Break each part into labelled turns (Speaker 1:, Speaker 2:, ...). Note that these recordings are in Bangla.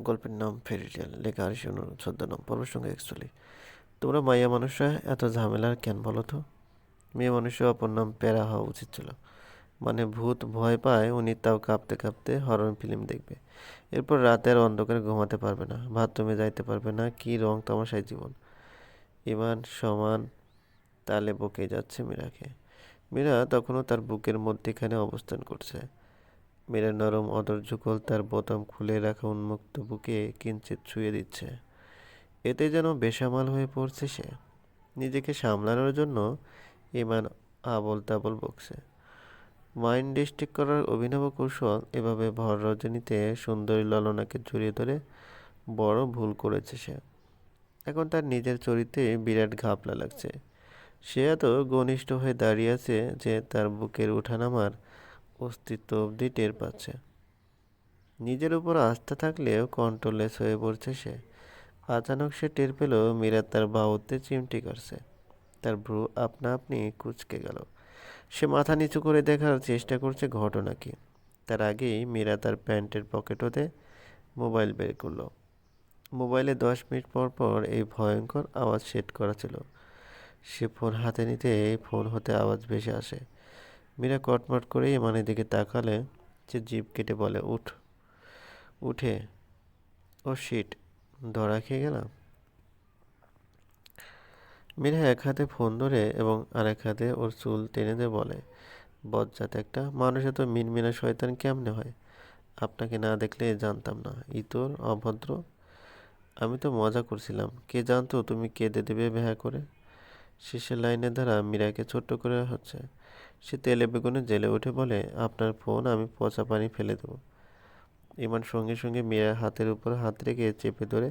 Speaker 1: গল্পের নাম ফেরিটেল লেখা আর ছদ্মনাম পর্ব সঙ্গে একচল্লিশ তোমরা মাইয়া মানুষরা, এত ঝামেলার কেন বলো তো? মেয়ে মানুষের অপর নাম প্যারা হওয়া উচিত ছিল। মানে ভূত ভয় পায়, উনি তাও কাঁপতে কাঁপতে হরর ফিল্ম দেখবে। এরপর রাতের অন্ধকারে ঘুমাতে পারবে না, বাথরুমে যাইতে পারবে না, কি রং তামাশায় জীবন। ইমান সমান তালে বকে যাচ্ছে মীরাকে। মীরা তখনও তার বুকের মধ্যেখানে অবস্থান করছে। মীরা নরম অদর যুগল তার বোতাম খুলে রাখা উন্মুক্ত বুকে কিঞ্চিত ছুঁয়ে দিচ্ছে। এতে যেন বেসামাল হয়ে পড়ছে সে। নিজেকে সামলানোর জন্য ইমান আবল তাবল বকছে। মাইন্ড ডিস্ট্রিক্ট করার অভিনব কৌশল এভাবে ভর রজনীতে সুন্দরী ললনাকে জড়িয়ে ধরে বড় ভুল করেছে সে। এখন তার নিজের চরিত্রে বিরাট ঘাপলা লাগছে। সে এত ঘনিষ্ঠ হয়ে দাঁড়িয়ে আছে যে তার বুকের ওঠানামার অস্তিত্ব অবধি টের পাচ্ছে। নিজের উপর আস্থা থাকলেও কন্ট্রোললেস হয়ে পড়ছে সে। আচানক সে টের পেল মীরা তার বাহুতে চিমটি করছে তার ভ্রু আপনা আপনি কুচকে গেল। সে মাথা নিচু করে দেখার চেষ্টা করছে ঘটনা কি। তার আগেই মীরা তার প্যান্টের পকেট হতে মোবাইল বের করল। মোবাইলে দশ মিনিট পর পর এই ভয়ঙ্কর আওয়াজ সেট করা ছিল। সে ফোন হাতে নিতে ফোন হতে আওয়াজ ভেসে আসে। মীরা কটমট করে ইমানের দিকে তাকালে সে জিভ কেটে বলে, উঠ, উঠে। ও শিট ধরা খেয়ে গেলাম? মীরা এক হাতে ফোন ধরে এবং আরেক হাতে ওর চুল টেনে দিয়ে বলে, বজ্জাত একটা মানুষ এত মিনমিনা শয়তান কেমনে হয়? আপনাকে না দেখলে জানতাম না। ইতর অভদ্র। আমি তো মজা করছিলাম। কে জানতো তুমি কেঁদে দেবে ভ্যা করে? শেষের লাইনের দ্বারা মীরাকে ছোট্ট করে হচ্ছে। সে তেলে বেগুনে জেলে উঠে বলে, আপনার ফোন, আমি পচা পানি ফেলে দেবো। ইমান সঙ্গে সঙ্গে মীরার হাতের উপর হাত রেখে চেপে ধরে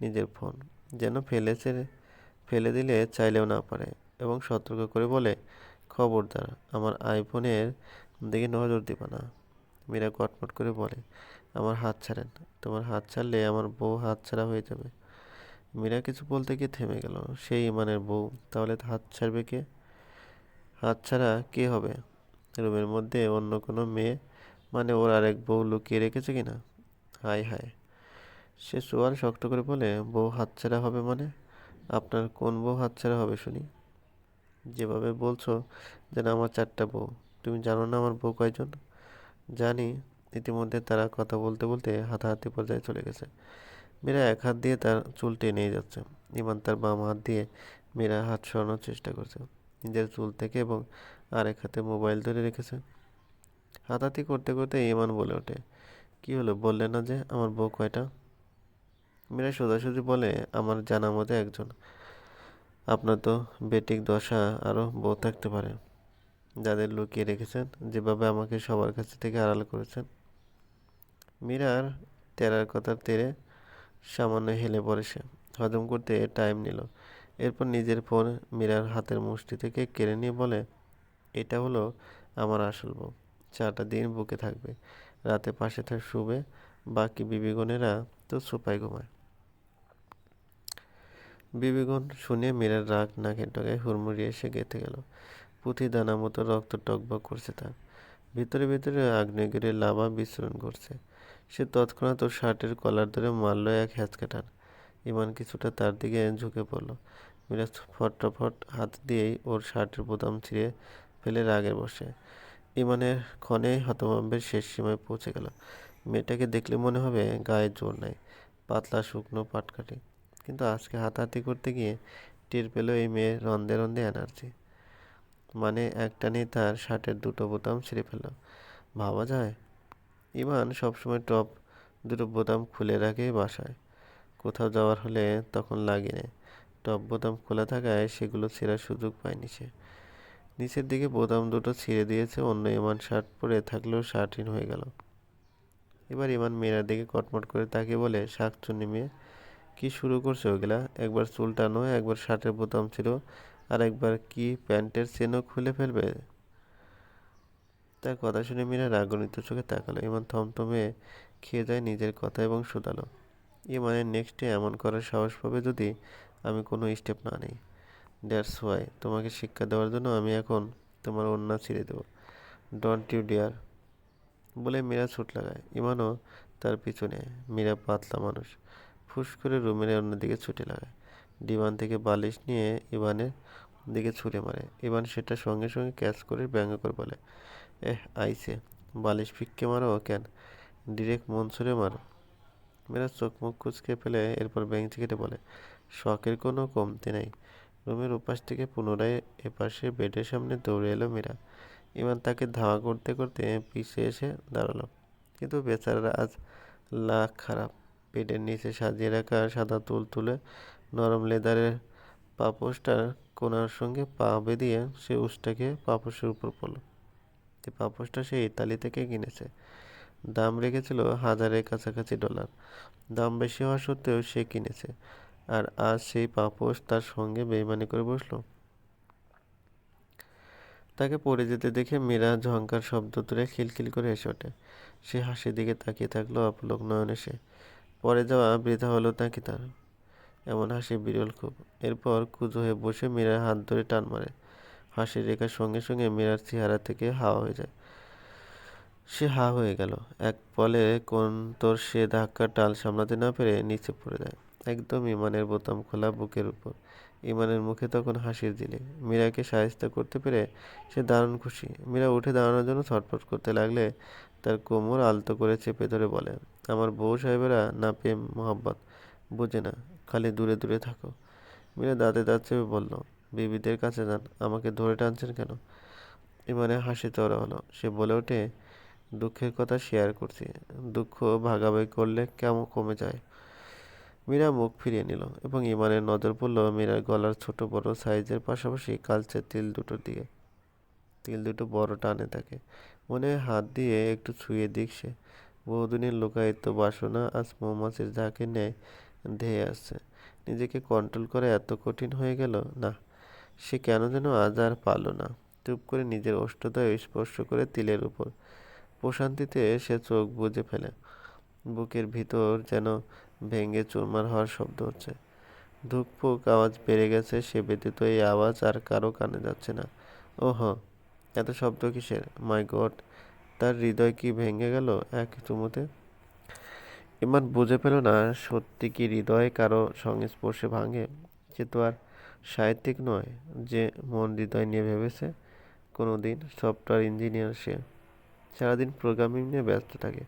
Speaker 1: নিজের ফোন। যেন ফেলেছে ফেলে দিলে চাইলেও না পারে এবং সতর্ক করে বলে, খবরদার, আমার আইফোনের দিকে নজর দিবা না। মীরা কটমট করে বলে, আমার হাত ছাড়েন, তোমার হাত ছাড়লে আমার বউ হাত ছাড়া হয়ে যাবে। মীরা কিছু বলতে গিয়ে থেমে গেল। সেই ইমানের বউ, তাহলে হাত ছাড়বে কে? হাত ছাড়া কে হবে? রুমের মধ্যে অন্য কোনো মেয়ে? মানে ওর আরেক বউ লুকিয়ে রেখেছে কি না হায় হায়। সে সোয়াল শক্ত করে বলে, বউ হাতছাড়া হবে মানে? আপনার কোন বউ হাতছাড়া হবে শুনি? যেভাবে বলছো, যেন আমার চারটা বউ। তুমি জানো না আমার বউ কয়জন? জানি। ইতিমধ্যে তারা কথা বলতে বলতে হাতাহাতি পর্যায়ে চলে গেছে। মেয়েরা এক হাত দিয়ে তার চুল টেনে যাচ্ছে। ইমান তার বাম হাত দিয়ে মেয়েরা হাত সরানোর চেষ্টা করছে। নিজের চুল থেকে এবং আরেক হাতে মোবাইল ধরে রেখেছে। হাতাহাতি করতে করতে ইমান বলে ওঠে, কি হলো? বললে না যে আমার বউ কয়টা? মীরা সোজাসুজি বলে, আমার জানা মতে একজন। আপনার তো বেটিক দশা আরও বউ থাকতে পারে। যাদের লুকিয়ে রেখেছেন, যেভাবে আমাকে সবার কাছে থেকে আড়াল করেছেন। মীরার তেরার কথার তেরে সামান্য হেলে পড়ে সে। হজম করতে টাইম নিল। এরপর নিজের ফোন মীরার হাতের মুষ্টি থেকে কেড়ে নিয়ে বলে, এটা হলো আমার আসল বউ। চারটা দিন বুকে থাকবে। রাতে পাশে থাক, শুবে। বাকি বিবিগণেরা তো সোপায় ঘুমায়। বিবিগণ শুনে মীরার রাগ নাকের ডগায় হুড়মুড়িয়ে এসে গেঁথে গেল। পুঁথি দানা মতো রক্ত টকবক করছে তার। ভিতরে ভিতরে আগ্নেয়গিরির লাভা বিস্ফোরণ করছে। সে তৎক্ষণাৎ ওর শার্টের কলার ধরে মারল এক হ্যাঁচকা টান ইমান কিছুটা তার দিকে ঝুঁকে পড়ল। মীরা ফটাফট হাত দিয়েই ওর শার্টের বোতাম ছিঁড়ে ফেলে রাগের বসে ইমানের ক্ষণে হতভম্বের শেষ সীমায় পৌঁছে গেল। মেয়েটাকে দেখলে মনে হবে গায়ে জোর নাই, পাতলা শুকনো পাটকাঠি। কিন্তু আজকে হাতাহাতি করতে গিয়ে টের পেল এই মেয়ের রন্দে রন্দে এনার্জি। মানে একটানেই তার শার্টের দুটো বোতাম ছিঁড়ে ফেলল। ভাবা যায় ইমান সবসময় টপ, দুটো বোতাম খুলে রাখে বাসায়। কোথাও যাওয়ার হলে তখন লাগে না টপ বোতাম খোলা থাকায় সেগুলো ছেঁড়ার সুযোগ পায়নি সে। নিচের দিকে বোতাম দুটো ছিঁড়ে দিয়েছে, অন্য ইমান শার্ট পরে থাকলেও শার্টহীন হয়ে গেল। এবার ইমান মেয়েরার দিকে কটমট করে তাকে বলে, শাক চুন্নি মেয়ে, কি শুরু করছে ওগুলা একবার চুল টানো, একবার শার্টের বোতাম ছিল আর একবার কি প্যান্টের চেনও খুলে ফেলবে? তার কথা শুনে মীরা রাগনিত চোখে তাকালো। ইমান থমথমে খেয়ে যায় নিজের কথা এবং শুধালো। ইমানের নেক্সটে এমন করার সাহস পাবে যদি আমি কোনো স্টেপ না নিই। দ্যাটস ওয়াই তোমাকে শিক্ষা দেওয়ার জন্য আমি এখন তোমার অন্যা ছিঁড়ে দেবো। ডোন্ট ইউ ডিয়ার বলে মীরা ছুট লাগায়। ইমানও তার পিছনে মীরা পাতলা মানুষ। ফুস করে রুমের অন্যদিকে ছুটে লাগায়। ডিমান্ড থেকে বালিশ নিয়ে ইভানের দিকে ছুঁড়ে মারে। ইভান সেটা সঙ্গে সঙ্গে ক্যাচ করে ব্যঙ্গ করে বলে, এহ আইসে বালিশ ফিক্কে মারো কেন? ডিরেক্ট মন মারো। মেয়েরা চোখ মুখ কুচকে ফেলে এরপর ব্যাংক কেটে বলে, শখের কোনো কমতি নেই। রুমের উপাস থেকে পুনরায় এপাশে বেডের সামনে দৌড়ে এলো মীরা। ইমান তাকে ধাওয়া করতে করতে পিছিয়ে এসে দাঁড়াল। কিন্তু বেচারারা আজ লাখ খারাপ। বেডের নিচে সাজিয়ে রাখা সাদা তুল তুলে নরম লেদারের পাপোশটার কোনার সঙ্গে পা বেঁধিয়ে সে উষ্টাকে পাপোশের উপর পড়ল। পাপোশটা সে ইতালি থেকে কিনেছে। দাম রেখেছিল হাজারের কাছাকাছি ডলার। দাম বেশি হওয়া সত্ত্বেও সে কিনেছে। আর আজ সেই পাপোশ তার সঙ্গে বেইমানি করে বসল। তাকে পড়ে যেতে দেখে মীরা ঝঙ্কার শব্দ তুলে খিলখিল করে এসে ওঠে। সে হাসির দিকে তাকিয়ে থাকল অপলক নয়নে সে। পরে যাওয়া বৃথা হলো নাকি তার? এমন হাসি বিরল খুব। এরপর কুজো হয়ে বসে মীরার হাত ধরে টান মারে। হাসির রেখার সঙ্গে সঙ্গে মীরার চেহারা থেকে হাওয়া হয়ে যায়। সে হা হয়ে গেল। এক পলে কোন তোর সে ধাক্কার টাল সামলাতে না পেরে নিচে পড়ে যায়। একদম ইমানের বোতাম খোলা বুকের উপর। ইমানের মুখে তখন হাসির দিলে মীরাকে সাহায্য করতে পেরে সে দারুণ খুশি। মীরা উঠে দাঁড়ানোর জন্য ছটফট করতে লাগলে তার কোমর আলতো করে চেপে ধরে বলে, আমার বউ সাহেবেরা না প্রেম মোহাব্বত। বোঝে না, খালি দূরে দূরে থাকো। মীরা দাঁতে দাঁত চেপে বলল, বিবিদের কাছে যান, আমাকে ধরে টানছেন কেন? ইমানে হাসি চড়া হলো। সে বলে ওঠে দুঃখের কথা শেয়ার করছি। দুঃখ ভাগাভাগি করলে কেমন কমে যায়? মীরা মুখ ফিরিয়ে নিল এবং ইমানের নজর পড়ল মীরার গলার ছোট বড় সাইজের পাশাপাশি কালচে তিল দুটোর দিকে তিল দুটো বড় টানে থাকে মনে হাত দিয়ে একটু ছুঁয়ে দিক সে। বহুদিনের লোকায়িত বাসনা আজ মৌমাছির ঝাঁকে নেয়, ধেয়ে আসছে। নিজেকে কন্ট্রোল করা এত কঠিন হয়ে গেল? না। সে কেন যেন আজ আর পারল না। চুপ করে নিজের অষ্টদয় স্পর্শ করে তিলের উপর। প্রশান্তিতে সে চোখ বুজে ফেলে। বুকের ভিতর যেন ভেঙে চুরমার হওয়ার শব্দ হচ্ছে। ধুকপুক আওয়াজ বেড়ে গেছে সে ব্যতীত এই আওয়াজ আর কারও কানে যাচ্ছে না। ও ওহ, এত শব্দ কিসের? মাই গড, তার হৃদয় কি ভেঙে গেল এক চুমুতে? ইমান বুঝে পেল না, সত্যি কি হৃদয় কারও সংস্পর্শে ভাঙে? সে তো আর সাহিত্যিক নয়, যে মন হৃদয় নিয়ে ভেবেছে। কোনো দিন সফটওয়্যার ইঞ্জিনিয়ার সে। সারাদিন প্রোগ্রামিং নিয়ে ব্যস্ত থাকে।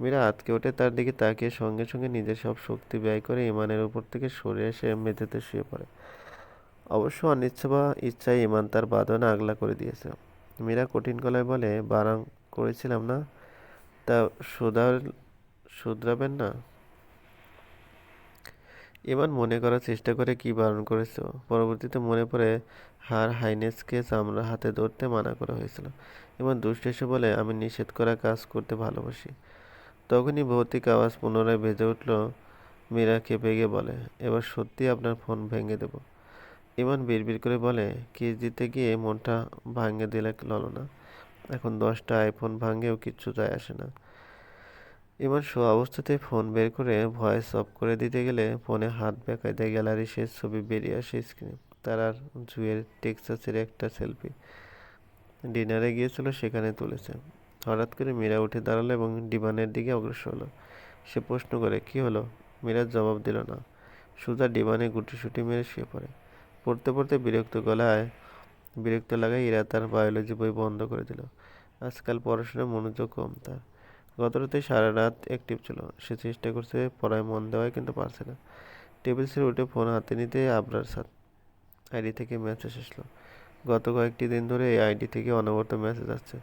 Speaker 1: মীরা আতকে ওঠে তার দিকে তাকিয়ে সঙ্গে সঙ্গে নিজের সব শক্তি ব্যয় করে ইমানের উপর থেকে সরে এসে মেঝেতে শুয়ে পড়ে। অবশ্য অনিচ্ছা বা ইচ্ছায় ইমান তার বাঁধন আগলা করে দিয়েছে। মীরা কঠিন গলায় বলে বারণ করেছিলাম না? তা শুধার, শুধরাবেন না? ইমান মনে করার চেষ্টা করে কি বারণ করেছ? পরবর্তীতে মনে পড়ে হার হাইনেসকে চামড়া হাতে ধরতে মানা করা হয়েছিল। এবং দুষ্ট এসে বলে, আমি নিষেধ করা কাজ করতে ভালোবাসি। তখনই ভৌতিক আওয়াজ পুনরায় ভেজে উঠল, মীরা খেপে গিয়ে বলে, এবার সত্যি আপনার ফোন ভেঙে দেব। ইমান বিড়বিড় করে বলে, কিস দিতে গিয়ে মনটা ভাঙে দিলে ললনা। এখন দশটা আইফোন ভাঙেও কিচ্ছু যায় আসে না। ইমান শো অবস্থাতে ফোন বের করে ভয়েস অফ করে দিতে গেলে ফোনে হাত বেঁকাইতে গ্যালারি শেষ ছবি বেরিয়ে আসে স্ক্রিনে। তার আর জুয়ের টেক্সাসের একটা সেলফি। ডিনারে গিয়েছিল, সেখানে তুলেছে। হঠাৎ করে মীরা উঠে দাঁড়াল এবং ডিমানের দিকে অগ্রসর হলো। সে প্রশ্ন করে, কি হলো? মীরা জবাব দিল না। সুজা ডিমানে গুটিসুটি মেরে শুয়ে পড়ে। পড়তে পড়তে বিরক্ত গলায় বিরক্ত লাগায় ইরা তার বায়োলজি বই বন্ধ করে দিল। আজকাল পড়াশোনায় মনোযোগ কম তার। গত রাতে সারা রাত অ্যাক্টিভ ছিল। সে চেষ্টা করছে, পড়ায় মন দেওয়ায় কিন্তু পারছে না। টেবিল ছেড়ে উঠে ফোন হাতে নিতে আবরার সাথ আইডি থেকে মেসেজ আসলো। গত কয়েকটি দিন ধরে এই আইডি থেকে অনবরত মেসেজ আসছে।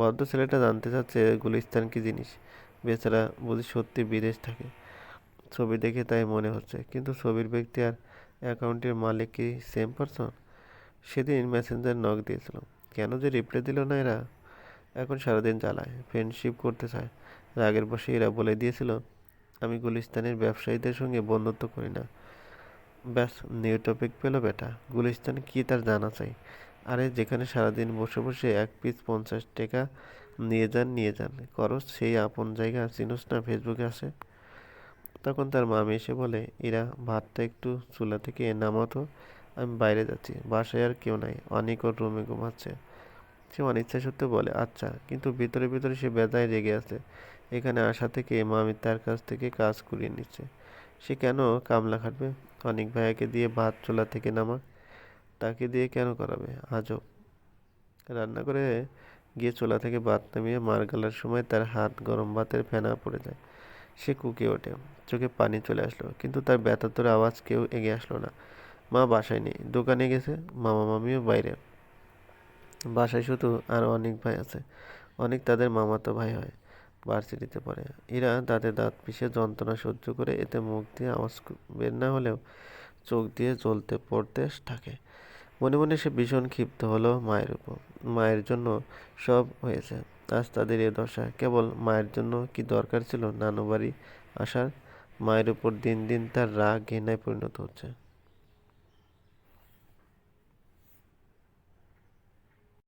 Speaker 1: বদ্ধ ছেলেটা জানতে চাচ্ছে গুলিস্তান কি জিনিস? বেচারা বুঝি সত্যি বিদেশ থাকে। ছবি দেখে তাই মনে হচ্ছে, কিন্তু ছবির ব্যক্তি আর অ্যাকাউন্টের মালিক কি সেম পারসন সেদিন মেসেঞ্জার নক দিয়েছিল। কেন যে রিপ্লাই দিল না এরা? এখন সারাদিন চালায় ফ্রেন্ডশিপ করতে চায়। রাগের বসে এরা বলে দিয়েছিল, আমি গুলিস্তানের ব্যবসায়ীদের সঙ্গে বন্ধুত্ব করি না। ব্যাস নিউ টপিক পেল বেটা। গুলিস্তান কি তার জানা চাই আরে, যেখানে সারাদিন বসে বসে এক পিস পঞ্চাশ টাকা নিয়ে যান নিয়ে যান। করস সেই আপন জায়গা, চিনোস না ফেসবুকে আসে তখন তার মামি এসে বলে এরা ভাতটা একটু চুলা থেকে নামাতো আমি বাইরে যাচ্ছি। বাসায় আর কেউ নাই, অনেক ওর রুমে ঘুমাচ্ছে। সে অনিচ্ছা সত্ত্বেও বলে আচ্ছা। কিন্তু ভিতরে ভিতরে সে বেজায় রেগে আছে। এখানে আসা থেকে মামি তার কাছ থেকে কাজ করিয়ে নিচ্ছে। সে কেন কামলা খাটবে? অনেক ভাইয়াকে দিয়ে ভাত চোলা থেকে নামাক তাকে দিয়ে কেন করাবে? আজব রান্না করে গিয়ে চোলা থেকে ভাত নামিয়ে মার গালার সময় তার হাত গরম ভাতের ফেনা পড়ে যায়। সে কুকে ওঠে। চোখে পানি চলে আসলো, কিন্তু তার ব্যথাতর আওয়াজ কেউ এগিয়ে আসলো না। মা বাসায় নেই। দোকানে গেছে। মামা মামিও বাইরে। বাসায় শুধু আর অনেক ভাই আছে। অনেক তাদের মামাতো ভাই হয়। ভার্সিটিতে পড়ে। এরা দাঁতে দাঁত পিষে যন্ত্রণা সহ্য করে এতে মুখ দিয়ে আওয়াজ বের না হলেও চোখ দিয়ে জ্বলতে পড়তে থাকে। মনে মনে সে ভীষণ ক্ষিপ্ত হলো মায়ের উপর। মায়ের জন্য সব হয়েছে। আজ তাদের এ দশা। কেবল মায়ের জন্য কি দরকার ছিল? নানু বাড়ি আসার মায়ের উপর দিন দিন তার রাগ ঘৃণায় পরিণত হচ্ছে।